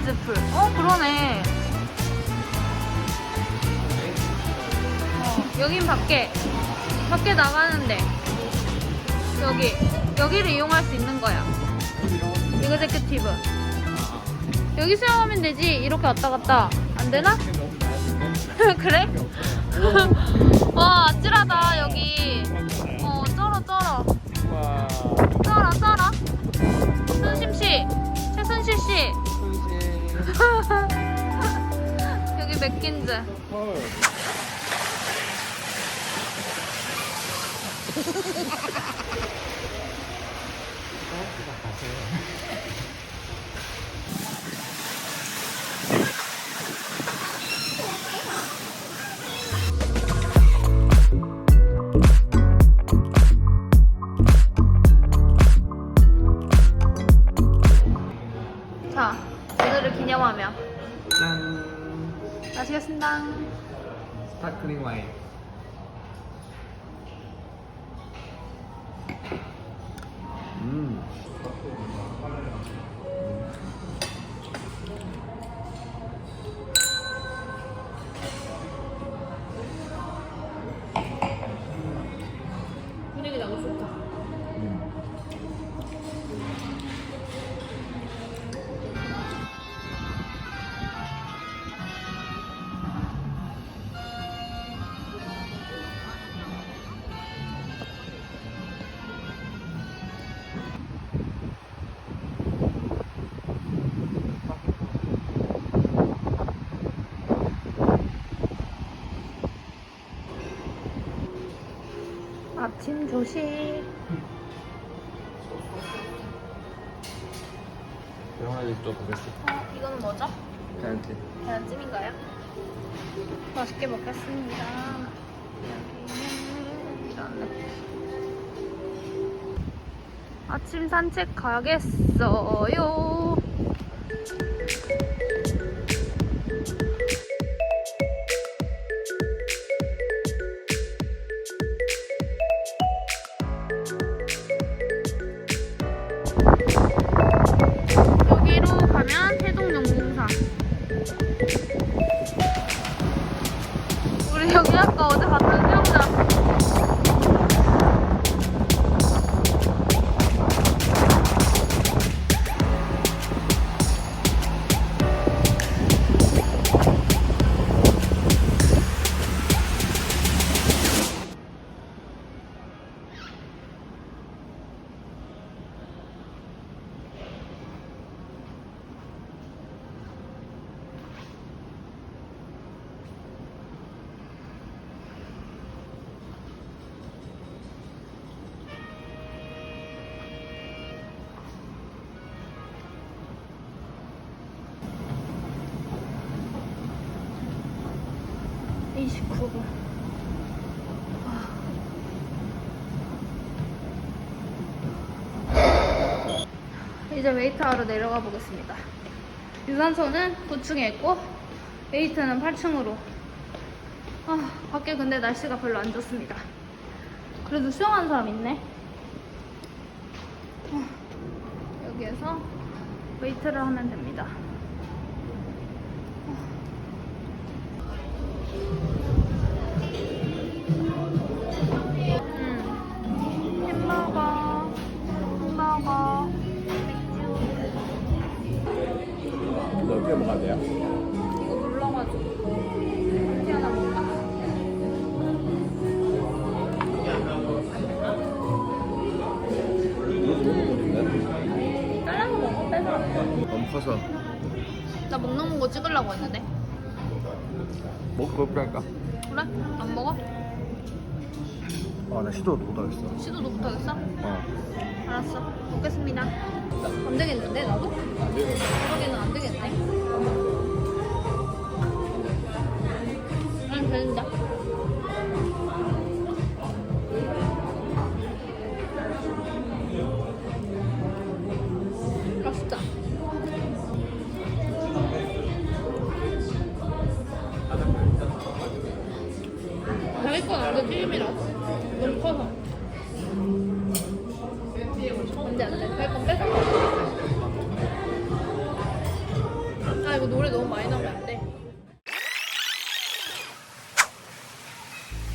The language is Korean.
맥킨즈 풀. 어, 그러네. 어, 여긴 밖에. 밖에 나가는데. 여기. 여기를 이용할 수 있는 거야. 이그제큐티브. 여기 수영하면 되지. 이렇게 왔다 갔다. 안 되나? 그래? 와, 아찔하다, 여기. 어, 쩔어, 쩔어. 와. 쩔어, 쩔어. 순심 씨. 최순실 씨. 여기 맥킨즈. 헐. 자, 오늘을 기념하며 짠. 마시겠습니다. 스파클링 와인. 아침 조식. 영화를 또 보겠어. 어, 이거는 뭐죠? 괜찮지? 계란찜인가요? 맛있게 먹겠습니다. 여기는 이런 아침 산책 가겠어요. 우리 여기 29분. 아. 이제 웨이트하러 내려가 보겠습니다. 유산소는 9층에 있고 웨이트는 8층으로 아, 밖에 근데 날씨가 별로 안 좋습니다. 그래도 수영하는 사람 있네. 아, 여기에서 웨이트를 하면 됩니다. 잘라서 먹어, 빼서. 너무 커서. 나 먹는 거 찍으려고 했는데. 먹고 그럴까? 그래? 안 먹어? 아, 나 시도 못하겠어. 시도도 못하겠어? 어. 알았어. 먹겠습니다. 안 되겠는데, 나도? 그러기는 안 되겠네. 응, 되는데. 맛있다. 완전 튀김이라. 너무 커서. 안 돼, 안 돼. 자기 건 뺏어. 이거 노래 너무 많이 나오면 안 돼.